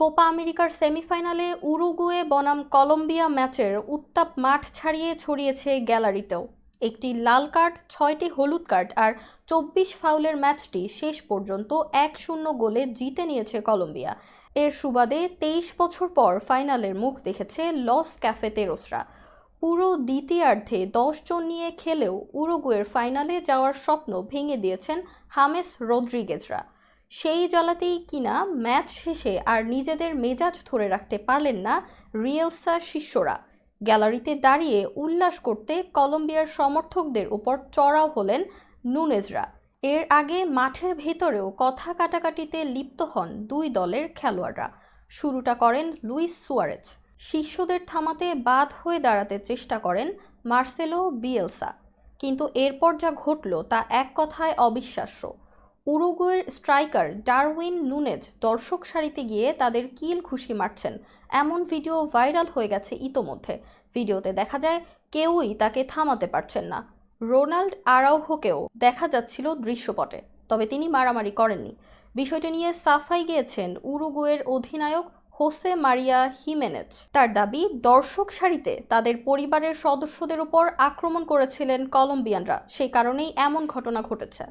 Copa আমেরিকার সেমিফাইনালে Uruguay, বনাম কলম্বিয়া ম্যাচের উত্তাপ মাঠ ছাড়িয়ে ছড়িয়েছে গ্যালারিতেও। একটি লাল কার্ড, ছয়টি হলুদ কার্ড আর চব্বিশ ফাউলের ম্যাচটি শেষ পর্যন্ত এক শূন্য গোলে জিতে নিয়েছে কলম্বিয়া। এর সুবাদে তেইশ বছর পর ফাইনালের মুখ দেখেছে লস ক্যাফে তেরোসরা। পুরো দ্বিতীয়ার্ধে দশ জন নিয়ে খেলেও উরুগুয়ের ফাইনালে যাওয়ার স্বপ্ন ভেঙে দিয়েছেন হামেস রদ্রিগেজরা। সেই জ্বালাতেই কিনা ম্যাচ শেষে আর নিজেদের মেজাজ ধরে রাখতে পারলেন না রিয়েলসা শিষ্যরা। গ্যালারিতে দাঁড়িয়ে উল্লাস করতে কলম্বিয়ার সমর্থকদের উপর চড়াও হলেন নুনেজরা। এর আগে মাঠের ভেতরেও কথা কাটাকাটিতে লিপ্ত হন দুই দলের খেলোয়াড়রা। শুরুটা করেন লুইস সুয়ারেজ। শিষ্যদের থামাতে বাদ হয়ে দাঁড়াতে চেষ্টা করেন মার্সেলো বিয়েলসা। কিন্তু এরপর যা ঘটল তা এক কথায় অবিশ্বাস্য। উরুগুয়ের স্ট্রাইকার ডারউইন নুনেজ দর্শক সারিতে গিয়ে তাদের কিল খুশি মারছেন। এমন ভিডিও ভাইরাল হয়ে গেছে ইতোমধ্যে। ভিডিওতে দেখা যায়, কেউই তাকে থামাতে পারছেন না। রোনাল্ড আরাউহোকেও দেখা যাচ্ছিল দৃশ্যপটে, তবে তিনি মারামারি করেননি। বিষয়টি নিয়ে সাফাই গিয়েছেন উরুগুয়ের অধিনায়ক হোসে মারিয়া হিমেনেজ। তার দাবি, দর্শক সারিতে তাদের পরিবারের সদস্যদের উপর আক্রমণ করেছিলেন কলম্বিয়ানরা। সেই কারণেই এমন ঘটনা ঘটেছে।